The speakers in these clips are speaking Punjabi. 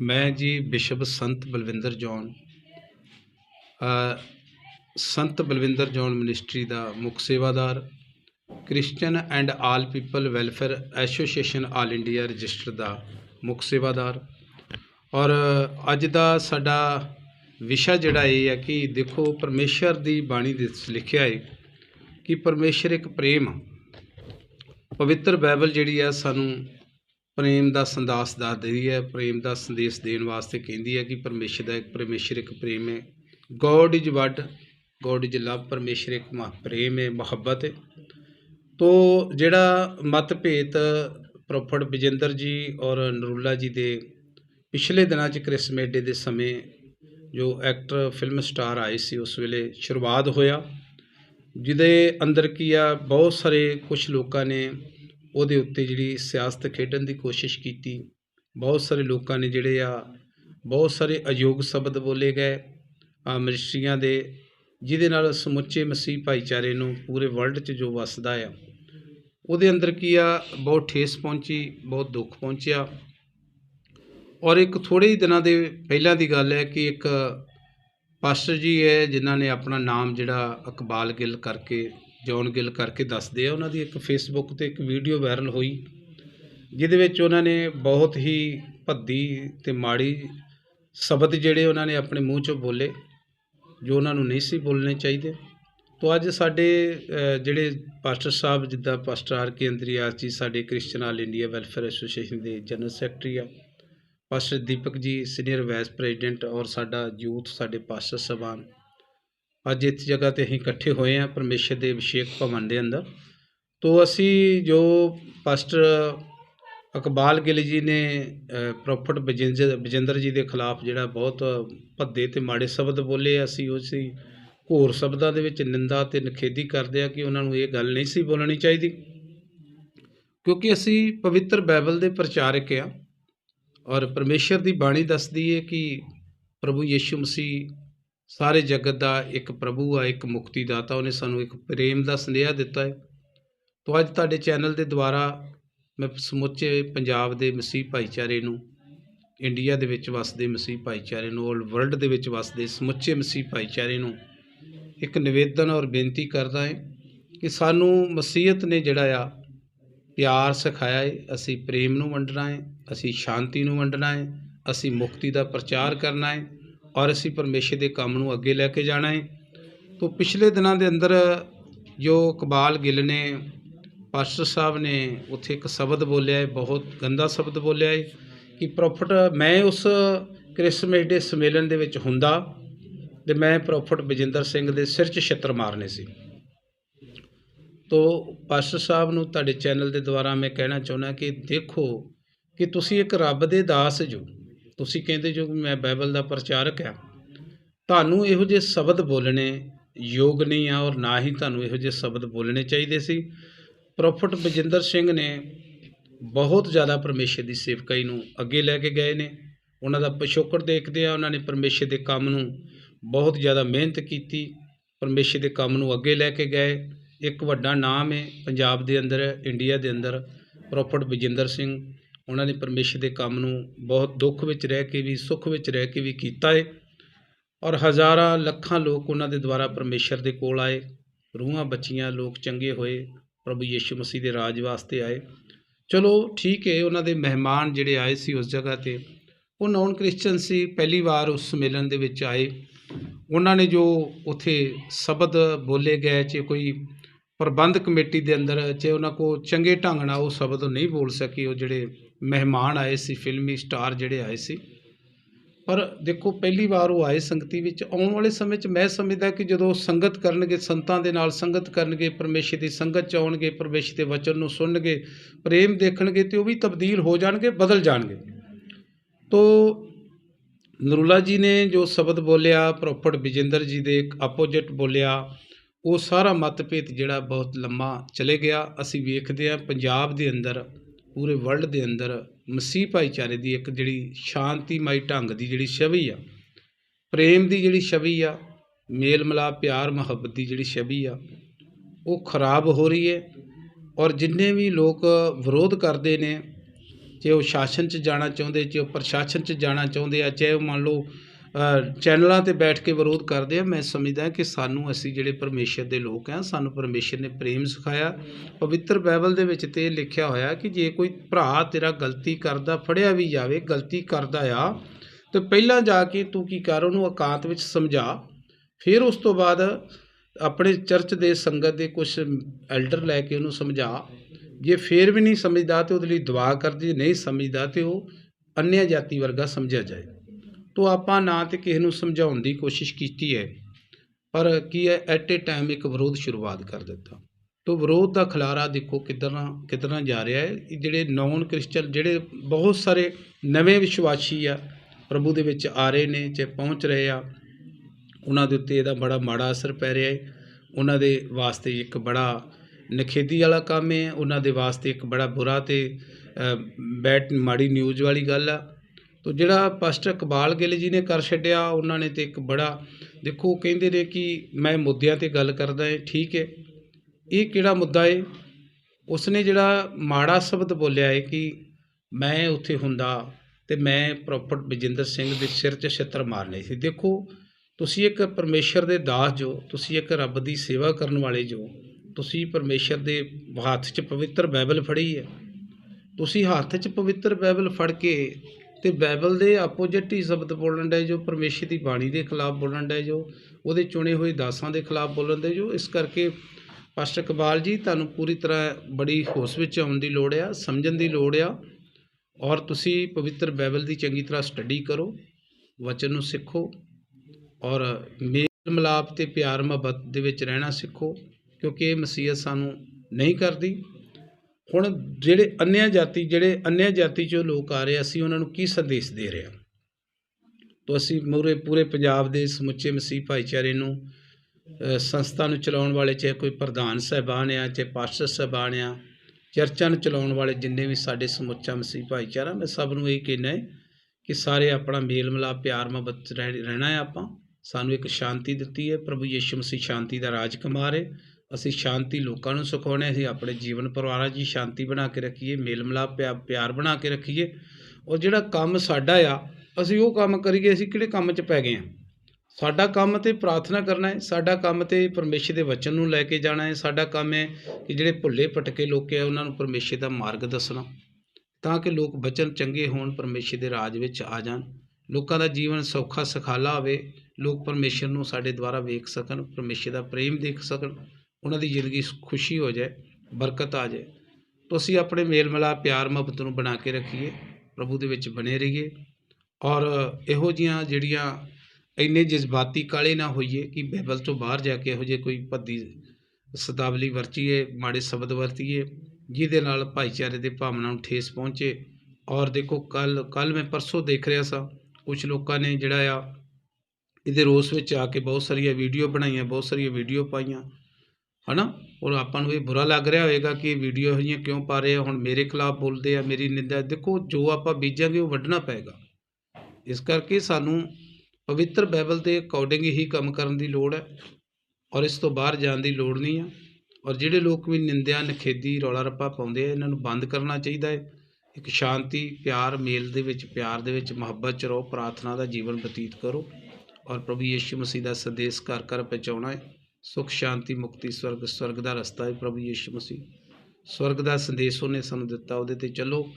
ਮੈਂ ਜੀ ਬਿਸ਼ਪ ਸੰਤ ਬਲਵਿੰਦਰ ਜੌਨ ਸੰਤ ਬਲਵਿੰਦਰ ਜੌਨ ਮਿਨਿਸਟਰੀ ਦਾ ਮੁੱਖ ਸੇਵਾਦਾਰ Christian and all people welfare association all India register ਦਾ ਮੁੱਖ ਸੇਵਾਦਾਰ। ਔਰ ਅੱਜ ਦਾ ਸਾਡਾ ਵਿਸ਼ਾ ਜਿਹੜਾ ਇਹ ਹੈ ਕਿ ਦੇਖੋ ਪਰਮੇਸ਼ਰ ਦੀ ਬਾਣੀ ਦੇ ਵਿੱਚ ਲਿਖਿਆ ਹੈ ਕਿ ਪਰਮੇਸ਼ਰ ਇੱਕ ਪ੍ਰੇਮ ਪਵਿੱਤਰ ਬਾਈਬਲ ਜਿਹੜੀ ਆ ਸਾਨੂੰ ਪ੍ਰੇਮ ਦਾ ਸੰਦਾਸ ਦੱਸ ਰਹੀ ਹੈ, ਪ੍ਰੇਮ ਦਾ ਸੰਦੇਸ਼ ਦੇਣ ਵਾਸਤੇ ਕਹਿੰਦੀ ਹੈ ਕਿ ਪਰਮੇਸ਼ਰ ਦਾ ਇੱਕ ਪਰਮੇਸ਼ਰ ਇੱਕ ਪ੍ਰੇਮ ਹੈ। ਗੋਡ ਇਜ਼ ਵੱਡ ਗੋਡ ਇਜ਼ ਲਵ ਪਰਮੇਸ਼ਰ ਇੱਕ ਮਹਾ ਪ੍ਰੇਮ ਹੈ, ਮੁਹੱਬਤ ਹੈ। ਤੋ ਜਿਹੜਾ ਮਤਭੇਦ ਪ੍ਰੋਫਟ ਵਿਜੇਂਦਰ ਜੀ ਔਰ ਨਰੂਲਾ ਜੀ ਦੇ ਪਿਛਲੇ ਦਿਨਾਂ 'ਚ ਕ੍ਰਿਸਮਸ ਡੇ ਦੇ ਸਮੇਂ ਜੋ ਐਕਟਰ, ਫਿਲਮ ਸਟਾਰ ਆਏ ਸੀ, ਉਸ ਵੇਲੇ ਸ਼ੁਰੂਆਤ ਹੋਇਆ, ਜਿਹਦੇ ਅੰਦਰ ਕੀ ਆ, ਬਹੁਤ ਸਾਰੇ ਕੁਝ ਲੋਕਾਂ ਨੇ ਉਹਦੇ ਉੱਤੇ ਜਿਹੜੀ ਸਿਆਸਤ ਖੇਡਣ ਦੀ ਕੋਸ਼ਿਸ਼ ਕੀਤੀ। ਬਹੁਤ ਸਾਰੇ ਲੋਕਾਂ ਨੇ ਜਿਹੜੇ ਆ, ਬਹੁਤ ਸਾਰੇ ਅਯੋਗ ਸ਼ਬਦ ਬੋਲੇ ਗਏ। ਆ ਮਿਨਿਸਟਰੀਆਂ ਦੇ, ਜਿਹਦੇ ਨਾਲ ਸਮੁੱਚੇ ਮਸੀਹ ਭਾਈਚਾਰੇ ਨੂੰ ਪੂਰੇ ਵਰਲਡ 'ਚ ਜੋ ਵਸਦਾ ਆ, ਉਹਦੇ ਅੰਦਰ ਕੀ ਆ, ਬਹੁਤ ਠੇਸ ਪਹੁੰਚੀ, ਬਹੁਤ ਦੁੱਖ ਪਹੁੰਚਿਆ। ਔਰ ਇੱਕ ਥੋੜੇ ਹੀ ਦਿਨਾਂ ਦੇ ਪਹਿਲਾਂ ਦੀ ਗੱਲ ਹੈ ਕਿ ਇੱਕ ਪਾਸਟਰ ਜੀ ਹੈ, ਜਿਨ੍ਹਾਂ ਨੇ ਆਪਣਾ ਨਾਮ ਜਿਹੜਾ ਇਕਬਾਲ ਗਿੱਲ ਕਰਕੇ ਜੌਨ ਗਿੱਲ ਕਰਕੇ ਦੱਸਦੇ ਆ, ਉਹਨਾਂ ਦੀ ਇੱਕ ਫੇਸਬੁੱਕ ਤੇ ਇੱਕ ਵੀਡੀਓ ਵਾਇਰਲ ਹੋਈ, ਜਿਹਦੇ ਵਿੱਚ ਉਹਨਾਂ ਨੇ ਬਹੁਤ ਹੀ ਭੱਦੀ ਤੇ ਮਾੜੀ ਸ਼ਬਦ ਜਿਹੜੇ ਉਹਨਾਂ ਨੇ ਆਪਣੇ ਮੂੰਹ ਚੋਂ ਬੋਲੇ, ਜੋ ਉਹਨਾਂ ਨੂੰ ਨਹੀਂ ਸੀ ਬੋਲਣੇ ਚਾਹੀਦੇ। ਤੋਂ ਅੱਜ ਸਾਡੇ ਜਿਹੜੇ ਪਾਸਟਰ ਸਾਹਿਬ, ਜਿੱਦਾਂ pastor R K Andreas ji, ਸਾਡੇ Christian all India welfare association ਦੇ ਜਨਰਲ ਸੈਕਟਰੀ ਆ, pastor Deepak ji, senior vice president ਔਰ ਸਾਡਾ ਯੂਥ, ਸਾਡੇ ਪਾਸਟਰ ਸਭਾਨ ਅੱਜ ਇਸ ਜਗ੍ਹਾ ਤੇ ਅਸੀਂ ਇਕੱਠੇ ਹੋਏ ਹਾਂ ਪਰਮੇਸ਼ਰ ਦੇ ਅਭਿਸ਼ੇਕ ਭਵਨ ਦੇ ਅੰਦਰ। ਤੋਂ ਅਸੀਂ ਜੋ ਪਾਸਟਰ ਇਕਬਾਲ ਗਿੱਲ ਜੀ ਨੇ ਪ੍ਰੋਫਟ ਬਜਿੰਦਰ ਬਜਿੰਦਰ ਜੀ ਦੇ ਖਿਲਾਫ ਜਿਹੜਾ ਬਹੁਤ ਭੱਦੇ ਤੇ ਮਾੜੇ ਸ਼ਬਦ ਬੋਲੇ ਆ, ਅਸੀਂ ਉਸੇ ਘੋਰ ਸ਼ਬਦਾਂ ਦੇ ਵਿੱਚ ਨਿੰਦਾ ਤੇ ਨਖੇਦੀ ਕਰਦੇ ਆ ਕਿ ਉਹਨਾਂ ਨੂੰ ਇਹ ਗੱਲ ਨਹੀਂ ਸੀ ਬੋਲਣੀ ਚਾਹੀਦੀ। ਕਿਉਂਕਿ ਅਸੀਂ ਪਵਿੱਤਰ ਬਾਈਬਲ ਦੇ ਪ੍ਰਚਾਰਕ ਆ ਔਰ ਪਰਮੇਸ਼ਰ ਦੀ ਬਾਣੀ ਦੱਸਦੀ ਹੈ ਕਿ ਪ੍ਰਭੂ ਯੀਸ਼ੂ ਮਸੀਹ ਸਾਰੇ ਜਗਤ ਦਾ ਇੱਕ ਪ੍ਰਭੂ ਆ, ਇੱਕ ਮੁਕਤੀ ਦਾਤਾ ਉਹਨੇ ਸਾਨੂੰ ਇੱਕ ਪ੍ਰੇਮ ਦਾ ਸੰਦੇਸ਼ ਦਿੱਤਾ ਹੈ। ਤੋਂ ਅੱਜ ਤੁਹਾਡੇ ਚੈਨਲ ਦੇ ਦੁਆਰਾ ਮੈਂ ਸਮੁੱਚੇ ਪੰਜਾਬ ਦੇ ਮਸੀਹ ਭਾਈਚਾਰੇ ਨੂੰ, ਇੰਡੀਆ ਦੇ ਵਿੱਚ ਵਸਦੇ ਮਸੀਹ ਭਾਈਚਾਰੇ ਨੂੰ ਔਰ ਵਰਲਡ ਦੇ ਵਿੱਚ ਵਸਦੇ ਸਮੁੱਚੇ ਮਸੀਹ ਭਾਈਚਾਰੇ ਨੂੰ ਇੱਕ ਨਿਵੇਦਨ ਔਰ ਬੇਨਤੀ ਕਰਦਾ ਹੈ ਕਿ ਸਾਨੂੰ ਮਸੀਹਤ ਨੇ ਜਿਹੜਾ ਆ, ਪਿਆਰ ਸਿਖਾਇਆ ਹੈ। ਅਸੀਂ ਪ੍ਰੇਮ ਨੂੰ ਵੰਡਣਾ ਹੈ, ਅਸੀਂ ਸ਼ਾਂਤੀ ਨੂੰ ਵੰਡਣਾ ਹੈ, ਅਸੀਂ ਮੁਕਤੀ ਦਾ ਪ੍ਰਚਾਰ ਕਰਨਾ ਹੈ। ਔਰ ਅਸੀਂ ਪਰਮੇਸ਼ਰ ਦੇ ਕੰਮ ਨੂੰ ਅੱਗੇ ਲੈ ਕੇ ਜਾਣਾ ਹੈ। ਤੋਂ ਪਿਛਲੇ ਦਿਨਾਂ ਦੇ ਅੰਦਰ ਜੋ ਕਬਾਲ ਗਿੱਲ ਨੇ, ਪਾਸਟਰ ਸਾਹਿਬ ਨੇ ਉੱਥੇ ਇੱਕ ਸ਼ਬਦ ਬੋਲਿਆ ਹੈ, ਬਹੁਤ ਗੰਦਾ ਸ਼ਬਦ ਬੋਲਿਆ ਹੈ ਕਿ ਪ੍ਰੋਫਟ, ਮੈਂ ਉਸ ਕ੍ਰਿਸਮਸ ਡੇ ਸੰਮੇਲਨ ਦੇ ਵਿੱਚ ਹੁੰਦਾ ਤੇ ਮੈਂ ਪ੍ਰੋਫਟ ਬਜਿੰਦਰ ਸਿੰਘ ਦੇ ਸਿਰ 'ਚ ਛਿੱਤਰ ਮਾਰਨੇ ਸੀ। ਤੋ ਪਾਸਟਰ ਸਾਹਿਬ ਨੂੰ ਤੁਹਾਡੇ ਚੈਨਲ ਦੇ ਦੁਆਰਾ ਮੈਂ ਕਹਿਣਾ ਚਾਹੁੰਦਾ ਕਿ ਦੇਖੋ ਕਿ ਤੁਸੀਂ ਇੱਕ ਰੱਬ ਦੇ ਦਾਸ ਜੋ। ਤੁਸੀਂ ਕਹਿੰਦੇ ਜੋ ਕਿ ਮੈਂ ਬਾਈਬਲ ਦਾ ਪ੍ਰਚਾਰਕ ਆ ਤੁਹਾਨੂੰ ਇਹੋ ਜਿਹੇ ਸ਼ਬਦ ਬੋਲਣੇ ਯੋਗ ਨਹੀਂ ਆ ਔਰ ਨਾ ਹੀ ਤੁਹਾਨੂੰ ਇਹੋ ਜਿਹੇ ਸ਼ਬਦ ਬੋਲਣੇ ਚਾਹੀਦੇ ਸੀ। ਪ੍ਰੋਫਟ ਬਜਿੰਦਰ ਸਿੰਘ ਨੇ ਬਹੁਤ ਜ਼ਿਆਦਾ ਪਰਮੇਸ਼ਰ ਦੀ ਸੇਵਕਾਈ ਨੂੰ ਅੱਗੇ ਲੈ ਕੇ ਗਏ ਨੇ। ਉਹਨਾਂ ਦਾ ਪਿਛੋਕੜ ਦੇਖਦੇ ਆ, ਉਹਨਾਂ ਨੇ ਪਰਮੇਸ਼ਰ ਦੇ ਕੰਮ ਨੂੰ ਬਹੁਤ ਜ਼ਿਆਦਾ ਮਿਹਨਤ ਕੀਤੀ, ਪਰਮੇਸ਼ਰ ਦੇ ਕੰਮ ਨੂੰ ਅੱਗੇ ਲੈ ਕੇ ਗਏ। ਇੱਕ ਵੱਡਾ ਨਾਮ ਹੈ ਪੰਜਾਬ ਦੇ ਅੰਦਰ, ਇੰਡੀਆ ਦੇ ਅੰਦਰ, ਪ੍ਰੋਫਟ ਬਜਿੰਦਰ ਸਿੰਘ। ਉਹਨਾਂ ਨੇ ਪਰਮੇਸ਼ਰ ਦੇ ਕੰਮ ਨੂੰ ਬਹੁਤ ਦੁੱਖ ਵਿੱਚ ਰਹਿ ਕੇ ਵੀ, ਸੁੱਖ ਵਿੱਚ ਰਹਿ ਕੇ ਵੀ ਕੀਤਾ ਹੈ ਔਰ ਹਜ਼ਾਰਾਂ ਲੱਖਾਂ ਲੋਕ ਉਹਨਾਂ ਦੇ ਦੁਆਰਾ ਪਰਮੇਸ਼ਰ ਦੇ ਕੋਲ ਆਏ। ਰੂਹਾਂ ਬੱਚੀਆਂ, ਲੋਕ ਚੰਗੇ ਹੋਏ। ਪ੍ਰਭੂ ਯੀਸ਼ੂ ਮਸੀਹ ਦੇ ਰਾਜ ਵਾਸਤੇ ਆਏ। ਚਲੋ ਠੀਕ ਹੈ ਉਹਨਾਂ ਦੇ ਮਹਿਮਾਨ ਜਿਹੜੇ ਆਏ ਸੀ ਉਸ ਜਗ੍ਹਾ ਤੇ। ਉਹ ਨੌਨ ਕ੍ਰਿਸਚੀਅਨ ਸੀ, ਪਹਿਲੀ ਵਾਰ ਉਸ ਸੰਮੇਲਨ ਦੇ ਵਿੱਚ ਆਏ। ਉਹਨਾਂ ਨੇ ਜੋ ਉਥੇ ਸ਼ਬਦ ਬੋਲੇ ਗਏ, ਜੇ ਕੋਈ ਪ੍ਰਬੰਧ ਕਮੇਟੀ ਦੇ ਅੰਦਰ ਚ ਉਹਨਾਂ ਕੋ ਚੰਗੇ ਢੰਗ ਨਾਲ ਉਹ ਸ਼ਬਦ ਨਹੀਂ ਬੋਲ ਸਕੀ, ਉਹ ਜਿਹੜੇ ਮਹਿਮਾਨ ਆਏ ਸੀ, ਫਿਲਮੀ ਸਟਾਰ ਜਿਹੜੇ ਆਏ ਸੀ। ਪਰ ਦੇਖੋ, ਪਹਿਲੀ ਵਾਰ ਉਹ ਆਏ ਸੰਗਤੀ ਵਿੱਚ, ਆਉਣ ਵਾਲੇ ਸਮੇਂ 'ਚ ਮੈਂ ਸਮਝਦਾ ਕਿ ਜਦੋਂ ਸੰਗਤ ਕਰਨਗੇ, ਸੰਤਾਂ ਦੇ ਨਾਲ ਸੰਗਤ ਕਰਨਗੇ ਪਰਮੇਸ਼ਰ ਦੀ ਸੰਗਤ 'ਚ ਆਉਣਗੇ ਪਰਮੇਸ਼ਰ ਦੇ ਵਚਨ ਨੂੰ ਸੁਣਨਗੇ, ਪ੍ਰੇਮ ਦੇਖਣਗੇ, ਤੇ ਉਹ ਵੀ ਤਬਦੀਲ ਹੋ ਜਾਣਗੇ, ਬਦਲ ਜਾਣਗੇ। ਤੋ ਨਰੂਲਾ ਜੀ ਨੇ ਜੋ ਸ਼ਬਦ ਬੋਲਿਆ ਪ੍ਰੋਫਟ ਵਿਜੇਂਦਰ ਜੀ ਦੇ ਆਪੋਜੀਟ ਬੋਲਿਆ ਉਹ ਸਾਰਾ ਮਤਭੇਦ ਜਿਹੜਾ ਬਹੁਤ ਲੰਮਾ ਚਲੇ ਗਿਆ। ਅਸੀਂ ਵੇਖਦੇ ਹਾਂ ਪੰਜਾਬ ਦੇ ਅੰਦਰ, ਪੂਰੇ ਵਰਲਡ ਦੇ ਅੰਦਰ ਮਸੀਹ ਭਾਈਚਾਰੇ ਦੀ ਇੱਕ ਜਿਹੜੀ ਸ਼ਾਂਤੀਮਈ ਢੰਗ ਦੀ ਜਿਹੜੀ ਛਵੀ ਆ, ਪ੍ਰੇਮ ਦੀ ਜਿਹੜੀ ਛਵੀ ਆ, ਮੇਲ ਮਿਲਾਪ, ਪਿਆਰ ਮੁਹੱਬਤ ਦੀ ਜਿਹੜੀ ਛਵੀ ਆ, ਉਹ ਖਰਾਬ ਹੋ ਰਹੀ ਹੈ ਔਰ ਜਿੰਨੇ ਵੀ ਲੋਕ ਵਿਰੋਧ ਕਰਦੇ ਨੇ, ਚਾਹੇ ਉਹ ਸ਼ਾਸਨ 'ਚ ਜਾਣਾ ਚਾਹੁੰਦੇ, ਚਾਹੇ ਉਹ ਪ੍ਰਸ਼ਾਸਨ 'ਚ ਜਾਣਾ ਚਾਹੁੰਦੇ ਆ, ਚਾਹੇ ਉਹ ਮੰਨ ਲਓ ਚੈਨਲਾਂ ਤੇ ਬੈਠ ਕੇ ਵਿਰੋਧ ਕਰਦੇ ਆ। ਮੈਂ ਸਮਝਦਾ ਕਿ ਸਾਨੂੰ ਅਸੀਂ ਜਿਹੜੇ ਪਰਮੇਸ਼ਰ ਦੇ ਲੋਕ ਆ ਸਾਨੂੰ ਪਰਮੇਸ਼ਰ ਨੇ ਪ੍ਰੇਮ ਸਿਖਾਇਆ। ਪਵਿੱਤਰ ਬਾਈਬਲ ਦੇ ਵਿੱਚ ਤੇ ਇਹ ਲਿਖਿਆ ਹੋਇਆ ਕਿ ਜੇ ਕੋਈ ਭਰਾ ਤੇਰਾ ਗਲਤੀ ਕਰਦਾ, ਫੜਿਆ ਵੀ ਜਾਵੇ, ਗਲਤੀ ਕਰਦਾ ਆ, ਤੇ ਪਹਿਲਾਂ ਜਾ ਕੇ ਤੂੰ ਕੀ ਕਰ, ਉਹਨੂੰ ਇਕਾਂਤ ਵਿੱਚ ਸਮਝਾ। ਫਿਰ ਉਸ ਤੋਂ ਬਾਅਦ ਆਪਣੇ ਚਰਚ ਦੇ ਸੰਗਤ ਦੇ ਕੁਝ ਐਲਡਰ ਲੈ ਕੇ ਉਹਨੂੰ ਸਮਝਾ। ਜੇ ਫੇਰ ਵੀ ਨਹੀਂ ਸਮਝਦਾ ਤੇ ਉਹਦੇ ਲਈ ਦੁਆ ਕਰਦੀ, ਨਹੀਂ ਸਮਝਦਾ ਤੇ ਉਹ ਅੰਨਿਆ ਜਾਤੀ ਵਰਗਾ ਸਮਝਿਆ ਜਾਏ। ਤੋ ਆਪਾਂ ਨਾ ਤੇ ਕਿਸੇ ਨੂੰ ਸਮਝਾਉਣ ਦੀ ਕੋਸ਼ਿਸ਼ ਕੀਤੀ ਹੈ, ਪਰ ਕੀ ਹੈ ਐਟ ਏ ਟਾਈਮ ਇੱਕ ਵਿਰੋਧ ਸ਼ੁਰੂਆਤ ਕਰ ਦਿੱਤਾ। ਤੋ ਵਿਰੋਧ ਦਾ ਖਲਾਰਾ ਦੇਖੋ ਕਿੱਦਾਂ ਕਿੱਦਾਂ ਜਾ ਰਿਹਾ ਹੈ। ਜਿਹੜੇ ਨੌਨ ਕ੍ਰਿਸਚਨ ਜਿਹੜੇ ਬਹੁਤ ਸਾਰੇ ਨਵੇਂ ਵਿਸ਼ਵਾਸੀ ਆ, ਪ੍ਰਭੂ ਦੇ ਵਿੱਚ ਆ ਰਹੇ ਨੇ, ਚਾਹੇ ਪਹੁੰਚ ਰਹੇ ਆ, ਉਹਨਾਂ ਦੇ ਉੱਤੇ ਇਹਦਾ ਬੜਾ ਮਾੜਾ ਅਸਰ ਪੈ ਰਿਹਾ ਹੈ। ਉਹਨਾਂ ਦੇ ਵਾਸਤੇ ਇੱਕ ਬੜਾ ਨਖੇਦੀ ਵਾਲਾ ਕੰਮ ਹੈ। ਉਹਨਾਂ ਦੇ ਵਾਸਤੇ ਇੱਕ ਬੜਾ ਬੁਰਾ ਤੇ ਬੈਟ ਮਾੜੀ ਨਿਊਜ਼ ਵਾਲੀ ਗੱਲ ਆ। ਤੋ ਜਿਹੜਾ ਪਾਸਟਰ ਇਕਬਾਲ ਗਿੱਲ ਜੀ ਨੇ ਕਰ ਛੱਡਿਆ, ਉਹਨਾਂ ਨੇ ਤੇ ਇੱਕ ਬੜਾ, ਦੇਖੋ ਉਹ ਕਹਿੰਦੇ ਨੇ ਕਿ ਮੈਂ ਮੁੱਦਿਆਂ ਤੇ ਗੱਲ ਕਰਦਾ ਏ, ਠੀਕ ਹੈ ਇਹ ਕਿਹੜਾ ਮੁੱਦਾ ਏ? ਉਸਨੇ ਜਿਹੜਾ ਮਾੜਾ ਸ਼ਬਦ ਬੋਲਿਆ ਹੈ ਕਿ ਮੈਂ ਉੱਥੇ ਹੁੰਦਾ ਤੇ ਮੈਂ ਪ੍ਰੋਪਰ ਬਜਿੰਦਰ ਸਿੰਘ ਦੇ ਸਿਰ 'ਚ ਛਿੱਤਰ ਮਾਰਨੇ ਸੀ। ਦੇਖੋ, ਤੁਸੀਂ ਇੱਕ ਪਰਮੇਸ਼ਰ ਦੇ ਦਾਸ ਜੋ, ਤੁਸੀਂ ਇੱਕ ਰੱਬ ਦੀ ਸੇਵਾ ਕਰਨ ਵਾਲੇ ਜੋ, ਤੁਸੀਂ ਪਰਮੇਸ਼ਰ ਦੇ ਹੱਥ 'ਚ ਪਵਿੱਤਰ ਬਾਈਬਲ ਫੜੀ ਹੈ ਤੁਸੀਂ ਹੱਥ 'ਚ ਪਵਿੱਤਰ ਬਾਈਬਲ ਫੜ ਕੇ ਤੇ ਬਾਈਬਲ ਦੇ ਆਪੋਜੀਟ ਹੀ ਸ਼ਬਦ ਬੋਲਣ ਦੇ ਜੋ, ਪਰਮੇਸ਼ਰ ਦੀ ਬਾਣੀ ਦੇ ਖਿਲਾਫ ਬੋਲਣ ਦੇ ਜੋ, ਉਹਦੇ ਚੁਣੇ ਹੋਏ ਦਾਸਾਂ ਦੇ ਖਿਲਾਫ ਬੋਲਣ ਦੇ ਜੋ, ਇਸ ਕਰਕੇ ਪਾਸਟਰ ਇਕਬਾਲ ਜੀ ਤੁਹਾਨੂੰ ਪੂਰੀ ਤਰ੍ਹਾਂ ਬੜੀ ਹੋਸ਼ ਵਿੱਚ ਆਉਣ ਦੀ ਲੋੜ ਆ, ਸਮਝਣ ਦੀ ਲੋੜ ਆ, ਔਰ ਤੁਸੀਂ ਪਵਿੱਤਰ ਬਾਈਬਲ ਦੀ ਚੰਗੀ ਤਰ੍ਹਾਂ ਸਟੱਡੀ ਕਰੋ, ਵਚਨ ਨੂੰ ਸਿੱਖੋ, ਔਰ ਮੇਲ ਮਿਲਾਪ ਤੇ ਪਿਆਰ ਮੁਹੱਬਤ ਦੇ ਵਿੱਚ ਰਹਿਣਾ ਸਿੱਖੋ, ਕਿਉਂਕਿ ਇਹ ਮਸੀਹਤ ਸਾਨੂੰ ਨਹੀਂ ਕਰਦੀ। ਹੁਣ ਜਿਹੜੇ ਅੰਨਿਆ ਜਾਤੀ, ਜਿਹੜੇ ਅੰਨਿਆ ਜਾਤੀ ਚੋਂ ਲੋਕ ਆ ਰਹੇ ਅਸੀਂ ਉਹਨਾਂ ਨੂੰ ਕੀ ਸੰਦੇਸ਼ ਦੇ ਰਹੇ ਹਾਂ? ਤਾਂ ਅਸੀਂ ਮੂਰੇ, ਪੂਰੇ ਪੰਜਾਬ ਦੇ ਸਮੁੱਚੇ ਮਸੀਹ ਭਾਈਚਾਰੇ ਨੂੰ ਸੰਸਥਾ ਨੂੰ ਚਲਾਉਣ ਵਾਲੇ, ਚਾਹੇ ਕੋਈ ਪ੍ਰਧਾਨ ਸਾਹਿਬਾਨ ਆ, ਚਾਹੇ ਪਾਸਟਰ ਸਾਹਿਬਾਨ ਆ, ਚਰਚਾਂ ਨੂੰ ਚਲਾਉਣ ਵਾਲੇ ਜਿੰਨੇ ਵੀ ਸਾਡੇ ਸਮੁੱਚਾ ਮਸੀਹ ਭਾਈਚਾਰਾ, ਮੈਂ ਸਭ ਨੂੰ ਇਹ ਕਹਿਣਾ ਹੈ ਕਿ ਸਾਰੇ ਆਪਣਾ ਮੇਲ ਮਿਲਾਪ ਪਿਆਰ ਮੁਹੱਬਤ ਰਹਿ- ਰਹਿਣਾ ਹੈ ਆਪਾਂ। ਸਾਨੂੰ ਇੱਕ ਸ਼ਾਂਤੀ ਦਿੱਤੀ ਹੈ, ਪ੍ਰਭੂ ਯਿਸੂ ਮਸੀਹ ਸ਼ਾਂਤੀ ਦਾ ਰਾਜ ਕਮਾ ਰਹੇ ਅਸੀਂ ਸ਼ਾਂਤੀ ਲੋਕਾਂ ਨੂੰ ਸਿਖਾਉਣੇ ਅਸੀਂ ਆਪਣੇ ਜੀਵਨ ਪਰਿਵਾਰਾਂ 'ਚ ਹੀ ਸ਼ਾਂਤੀ ਬਣਾ ਕੇ ਰੱਖੀਏ ਮੇਲ ਮਿਲਾਪ ਪਿਆ- ਪਿਆਰ ਬਣਾ ਕੇ ਰੱਖੀਏ। ਔਰ ਜਿਹੜਾ ਕੰਮ ਸਾਡਾ ਆ, ਅਸੀਂ ਉਹ ਕੰਮ ਕਰੀਏ, ਅਸੀਂ ਕਿਹੜੇ ਕੰਮ 'ਚ ਪੈ ਗਏ ਆ ਸਾਡਾ ਕੰਮ ਤੇ ਪ੍ਰਾਰਥਨਾ ਕਰਨਾ ਹੈ, ਸਾਡਾ ਕੰਮ ਤੇ ਪਰਮੇਸ਼ਰ ਦੇ ਵਚਨ ਨੂੰ ਲੈ ਕੇ ਜਾਣਾ ਹੈ, ਸਾਡਾ ਕੰਮ ਹੈ ਕਿ ਜਿਹੜੇ ਭੁੱਲੇ ਭਟਕੇ ਲੋਕ ਆ ਉਹਨਾਂ ਨੂੰ ਪਰਮੇਸ਼ਰ ਦਾ ਮਾਰਗ ਦੱਸਣਾ। ਤਾਂ ਕਿ ਲੋਕ ਬਚਨ ਚੰਗੇ ਹੋਣ, ਪਰਮੇਸ਼ਰ ਦੇ ਰਾਜ ਵਿੱਚ ਆ ਜਾਣ। ਲੋਕਾਂ ਦਾ ਜੀਵਨ ਸੌਖਾ ਸਖਾਲਾ ਹੋਵੇ, ਲੋਕ ਪਰਮੇਸ਼ਰ ਨੂੰ ਸਾਡੇ ਦੁਆਰਾ ਵੇਖ ਸਕਣ, ਪਰਮੇਸ਼ਰ ਦਾ ਪ੍ਰੇਮ ਦੇਖ ਸਕਣ। ਉਹਨਾਂ ਦੀ ਜ਼ਿੰਦਗੀ ਖੁਸ਼ੀ ਹੋ ਜਾਏ, ਬਰਕਤ ਆ ਜਾਏ। ਤਾਂ ਅਸੀਂ ਆਪਣੇ ਮੇਲ ਮਿਲਾਪ, ਪਿਆਰ, ਮੁਹੱਬਤ ਨੂੰ ਬਣਾ ਕੇ ਰੱਖੀਏ, ਪ੍ਰਭੂ ਦੇ ਵਿੱਚ ਬਣੇ ਰਹੀਏ। ਔਰ ਇਹੋ ਜੀਆਂ ਜਿਹੜੀਆਂ ਇੰਨੇ ਜਜ਼ਬਾਤੀ ਕਾਲੇ ਨਾ ਹੋਈਏ ਕਿ ਬਾਈਬਲ ਤੋਂ ਬਾਹਰ ਜਾ ਕੇ ਇਹੋ ਜਿਹੇ ਕੋਈ ਭੱਦੀ ਸ਼ਬਦਾਵਲੀ ਵਰਤੀਏ, ਮਾੜੇ ਸ਼ਬਦ ਵਰਤੀਏ, ਜਿਹਦੇ ਨਾਲ ਭਾਈਚਾਰੇ ਦੇ ਭਾਵਨਾ ਨੂੰ ਠੇਸ ਪਹੁੰਚੇ। ਔਰ ਦੇਖੋ ਕੱਲ ਕੱਲ ਮੈਂ ਪਰਸੋਂ ਦੇਖ ਰਿਹਾ ਸਾਂ ਕੁਝ ਲੋਕਾਂ ਨੇ ਜਿਹੜਾ ਆ, ਇਹਦੇ ਰੋਸ ਵਿੱਚ ਆ ਕੇ ਬਹੁਤ ਸਾਰੀਆਂ ਵੀਡੀਓ ਬਣਾਈਆਂ, ਬਹੁਤ ਸਾਰੀਆਂ ਵੀਡੀਓ ਪਾਈਆਂ। ਹਨਾ? ਔਰ ਆਪਾਂ ਨੂੰ ਇਹ ਬੁਰਾ ਲੱਗ ਰਿਹਾ ਹੋਏਗਾ ਕਿ ਵੀਡੀਓ ਇਹੋ ਜਿਹੀਆਂ ਕਿਉਂ ਪਾ ਰਹੇ ਆ, ਹੁਣ ਮੇਰੇ ਖਿਲਾਫ ਬੋਲਦੇ ਆ, ਮੇਰੀ ਨਿੰਦਾ, ਦੇਖੋ ਜੋ ਆਪਾਂ ਬੀਜਾਂਗੇ ਉਹ ਵੱਢਣਾ ਪਏਗਾ। ਇਸ ਕਰਕੇ ਸਾਨੂੰ ਪਵਿੱਤਰ ਬਾਈਬਲ ਦੇ ਅਕੋਰਡਿੰਗ ਹੀ ਕੰਮ ਕਰਨ ਦੀ ਲੋੜ ਹੈ ਔਰ ਇਸ ਤੋਂ ਬਾਹਰ ਜਾਣ ਦੀ ਲੋੜ ਨਹੀਂ ਆ ਔਰ ਜਿਹੜੇ ਲੋਕ ਵੀ ਨਿੰਦਿਆ ਨਖੇਦੀ ਰੌਲਾ ਰੱਪਾ ਪਾਉਂਦੇ ਆ, ਇਹਨਾਂ ਨੂੰ ਬੰਦ ਕਰਨਾ ਚਾਹੀਦਾ ਹੈ। ਇੱਕ ਸ਼ਾਂਤੀ, ਪਿਆਰ ਮੇਲ ਦੇ ਵਿੱਚ, ਪਿਆਰ ਦੇ ਵਿੱਚ, ਮੁਹੱਬਤ ਚ ਰਹੋ, ਪ੍ਰਾਰਥਨਾ ਦਾ ਜੀਵਨ ਬਤੀਤ ਕਰੋ। ਔਰ ਪ੍ਰਭੂ ਯੀਸ਼ੂ ਮਸੀਹ ਦਾ ਸੰਦੇਸ਼ ਘਰ ਘਰ ਪਹੁੰਚਾਉਣਾ ਹੈ। ਸੁਖ, ਸ਼ਾਂਤੀ, ਮੁਕਤੀ, ਸਵਰਗ। ਸਵਰਗ ਦਾ ਰਸਤਾ ਹੈ ਪ੍ਰਭੂ ਯੀਸ਼ੂ ਮਸੀਹ। ਸਵਰਗ ਦਾ ਸੰਦੇਸ਼ ਉਹਨੇ ਸਾਨੂੰ ਦਿੱਤਾ, ਉਹਦੇ ਤੇ ਚੱਲੋ।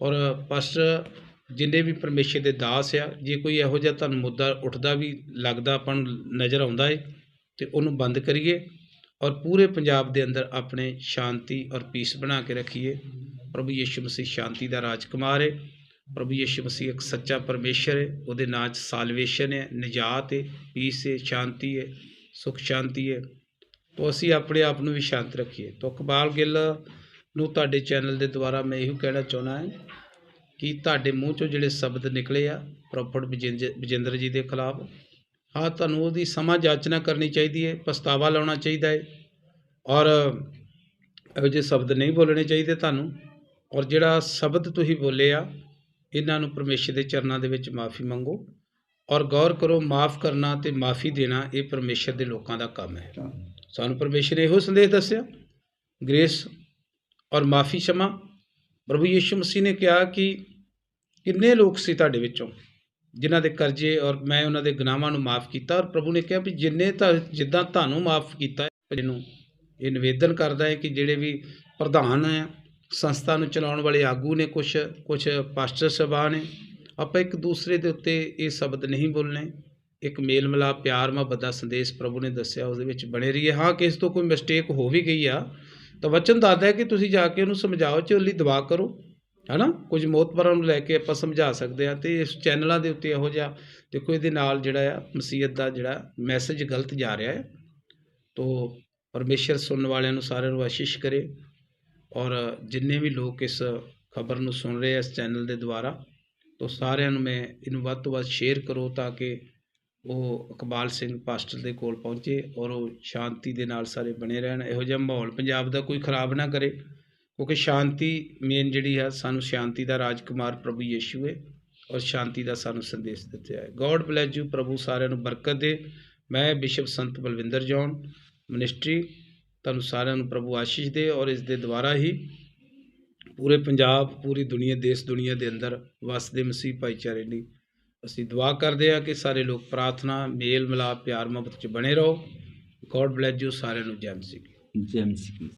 ਔਰ ਪਾਸਟਰ ਜਿੰਨੇ ਵੀ ਪਰਮੇਸ਼ਰ ਦੇ ਦਾਸ ਆ, ਜੇ ਕੋਈ ਇਹੋ ਜਿਹਾ ਤੁਹਾਨੂੰ ਮੁੱਦਾ ਉੱਠਦਾ ਵੀ, ਲੱਗਦਾ ਆਪਾਂ ਨੂੰ ਨਜ਼ਰ ਆਉਂਦਾ ਏ, ਤੇ ਉਹਨੂੰ ਬੰਦ ਕਰੀਏ ਔਰ ਪੂਰੇ ਪੰਜਾਬ ਦੇ ਅੰਦਰ ਆਪਣੇ ਸ਼ਾਂਤੀ ਔਰ ਪੀਸ ਬਣਾ ਕੇ ਰੱਖੀਏ। ਪ੍ਰਭੂ ਯੀਸ਼ੂ ਮਸੀਹ ਸ਼ਾਂਤੀ ਦਾ ਰਾਜਕੁਮਾਰ ਏ। ਪ੍ਰਭੂ ਯੀਸ਼ੂ ਮਸੀਹ ਇੱਕ ਸੱਚਾ ਪਰਮੇਸ਼ਰ ਹੈ ਉਹਦੇ ਨਾਂ 'ਚ ਸਾਲਵੇਸ਼ਨ ਹੈ ਨਿਜਾਤ ਹੈ ਪੀਸ ਹੈ ਸ਼ਾਂਤੀ ਹੈ ਸੁਖ ਸ਼ਾਂਤੀ ਹੈ। ਤੋਂ ਅਸੀਂ ਆਪਣੇ ਆਪ ਨੂੰ ਵੀ ਸ਼ਾਂਤ ਰੱਖੀਏ। ਤੋਂ ਇਕਬਾਲ ਗਿੱਲ ਨੂੰ ਤੁਹਾਡੇ ਚੈਨਲ ਦੇ ਦੁਆਰਾ ਮੈਂ ਇਹੋ ਕਹਿਣਾ ਚਾਹੁੰਦਾ ਹਾਂ ਕਿ ਤੁਹਾਡੇ ਮੂੰਹ ਚੋਂ ਜਿਹੜੇ ਸ਼ਬਦ ਨਿਕਲੇ ਆ ਪ੍ਰੋਫਟ ਬਜਿੰਦਰ ਜੀ ਦੇ ਖਿਲਾਫ, ਹਾਂ, ਤੁਹਾਨੂੰ ਉਹਦੀ ਸਮਾਂ ਜਾਚਨਾ ਕਰਨੀ ਚਾਹੀਦੀ ਹੈ, ਪਛਤਾਵਾ ਲਾਉਣਾ ਚਾਹੀਦਾ ਹੈ ਔਰ ਇਹੋ ਜਿਹੇ ਸ਼ਬਦ ਨਹੀਂ ਬੋਲਣੇ ਚਾਹੀਦੇ ਤੁਹਾਨੂੰ ਔਰ ਜਿਹੜਾ ਸ਼ਬਦ ਤੁਸੀਂ ਬੋਲੇ ਆ, ਇਹਨਾਂ ਨੂੰ ਪਰਮੇਸ਼ਰ ਦੇ ਚਰਨਾਂ ਦੇ ਵਿੱਚ ਮਾਫੀ ਮੰਗੋ। ਔਰ ਗੌਰ ਕਰੋ, ਮਾਫ ਕਰਨਾ ਤੇ ਮਾਫੀ ਦੇਣਾ ਇਹ ਪਰਮੇਸ਼ਰ ਦੇ ਲੋਕਾਂ ਦਾ ਕੰਮ ਹੈ। ਸਾਨੂੰ ਪਰਮੇਸ਼ਰ ਇਹੋ ਸੰਦੇਸ਼ ਦੱਸਿਆ, ਗ੍ਰੇਸ ਔਰ ਮਾਫੀ ਸ਼ਮਾ। ਪ੍ਰਭੂ ਯੀਸ਼ੂ ਮਸੀਹ ਨੇ ਕਿਹਾ ਕਿ ਕਿੰਨੇ ਲੋਕ ਸੀ ਤੁਹਾਡੇ ਵਿੱਚੋਂ ਜਿਨ੍ਹਾਂ ਦੇ ਕਰਜ਼ੇ ਔਰ ਮੈਂ ਉਹਨਾਂ ਦੇ ਗੁਨਾਹਾਂ ਨੂੰ ਮਾਫ ਕੀਤਾ ਔਰ ਪ੍ਰਭੂ ਨੇ ਕਿਹਾ ਵੀ ਜਿੰਨੇ ਤਾਂ, ਜਿੱਦਾਂ ਤੁਹਾਨੂੰ ਮਾਫ ਕੀਤਾ ਜਿਹਨੂੰ ਇਹ ਨਿਵੇਦਨ ਕਰਦਾ ਹੈ ਕਿ ਜਿਹੜੇ ਵੀ ਪ੍ਰਧਾਨ ਹੈ, ਸੰਸਥਾ ਨੂੰ ਚਲਾਉਣ ਵਾਲੇ ਆਗੂ ਨੇ ਕੁਝ ਕੁਝ ਪਾਸਟਰ ਸਭਾ ਨੇ ਆਪਾਂ ਇੱਕ ਦੂਸਰੇ ਦੇ ਉੱਤੇ ਇਹ ਸ਼ਬਦ ਨਹੀਂ ਬੋਲਣੇ। ਇੱਕ ਮੇਲ ਮਿਲਾਪ, ਪਿਆਰ, ਮੁਹੱਬਤ ਦਾ ਸੰਦੇਸ਼ ਪ੍ਰਭੂ ਨੇ ਦੱਸਿਆ ਉਸ ਦੇ ਵਿੱਚ ਬਣੇ ਰਹੀਏ। ਹਾਂ ਕਿ ਇਸ ਤੋਂ ਕੋਈ ਮਿਸਟੇਕ ਹੋ ਵੀ ਗਈ ਆ, ਤਾਂ ਵਚਨ ਦੱਸਦਾ ਹੈ ਕਿ ਤੁਸੀਂ ਜਾ ਕੇ ਉਹਨੂੰ ਸਮਝਾਓ ਚ ਲਈ ਦੁਆ ਕਰੋ, ਹਨਾ? ਕੁਝ ਮੋਤਬਰਾਂ ਨੂੰ ਲੈ ਕੇ ਆਪਾਂ ਸਮਝਾ ਸਕਦੇ ਆ ਤੇ ਇਸ ਚੈਨਲਾਂ ਦੇ ਉੱਤੇ ਇਹੋ ਜਿਹਾ, ਦੇਖੋ ਇਹਦੇ ਨਾਲ ਜਿਹੜਾ ਆ, ਮਸੀਹਤ ਦਾ ਜਿਹੜਾ ਮੈਸੇਜ ਗਲਤ ਜਾ ਰਿਹਾ ਹੈ। ਤੋ ਪਰਮੇਸ਼ਰ ਸੁਣਨ ਵਾਲਿਆਂ ਨੂੰ ਸਾਰਿਆਂ ਨੂੰ ਆਸ਼ੀਸ਼ ਕਰੇ ਔਰ ਜਿੰਨੇ ਵੀ ਲੋਕ ਇਸ ਖਬਰ ਨੂੰ ਸੁਣ ਰਹੇ ਆ ਇਸ ਚੈਨਲ ਦੇ ਦੁਆਰਾ ਤੋ ਸਾਰਿਆਂ ਨੂੰ ਮੈਂ ਇਹਨੂੰ ਵੱਧ ਤੋਂ ਵੱਧ ਸ਼ੇਅਰ ਕਰੋ ਤਾਂ ਕਿ ਉਹ ਇਕਬਾਲ ਸਿੰਘ ਪਾਸਟਰ ਦੇ ਕੋਲ ਪਹੁੰਚੇ ਔਰ ਉਹ ਸ਼ਾਂਤੀ ਦੇ ਨਾਲ ਸਾਰੇ ਬਣੇ ਰਹਿਣ। ਇਹੋ ਜਿਹਾ ਮਾਹੌਲ ਪੰਜਾਬ ਦਾ ਕੋਈ ਖਰਾਬ ਨਾ ਕਰੇ, ਕਿਉਂਕਿ ਸ਼ਾਂਤੀ ਮੇਨ ਜਿਹੜੀ ਆ, ਸਾਨੂੰ ਸ਼ਾਂਤੀ ਦਾ ਰਾਜਕੁਮਾਰ ਪ੍ਰਭੂ ਯੀਸ਼ੂ ਹੈ ਔਰ ਸ਼ਾਂਤੀ ਦਾ ਸਾਨੂੰ ਸੰਦੇਸ਼ ਦਿੱਤਾ ਹੈ। ਗੋਡ ਬlesਸ ਯੂ ਪ੍ਰਭੂ, ਸਾਰਿਆਂ ਨੂੰ ਬਰਕਤ ਦੇ। ਮੈਂ ਬਿਸ਼ਪ ਸੰਤ ਬਲਵਿੰਦਰ ਜੌਨ ਮਿਨਿਸਟਰੀ ਤੁਹਾਨੂੰ ਸਾਰਿਆਂ ਨੂੰ ਪ੍ਰਭੂ ਆਸ਼ੀਸ਼ ਦੇ ਔਰ ਇਸ ਦੇ ਦੁਆਰਾ ਹੀ ਪੂਰੇ ਪੰਜਾਬ, ਪੂਰੀ ਦੁਨੀਆ, ਦੇਸ਼ ਦੁਨੀਆ ਦੇ ਅੰਦਰ ਵਸਦੇ ਮਸੀਹ ਭਾਈਚਾਰੇ ਲਈ ਅਸੀਂ ਦੁਆ ਕਰਦੇ ਹਾਂ ਕਿ ਸਾਰੇ ਲੋਕ ਪ੍ਰਾਰਥਨਾ ਮੇਲ ਮਿਲਾਪ ਪਿਆਰ ਮੁਹੱਬਤ ਚ ਬਣੇ ਰਹੋ। ਗੋਡ ਬlesਸ ਯੂ ਸਾਰਿਆਂ ਨੂੰ, ਜੈ ਮਸੀਹ। ਜੇਮਸ ਕੀ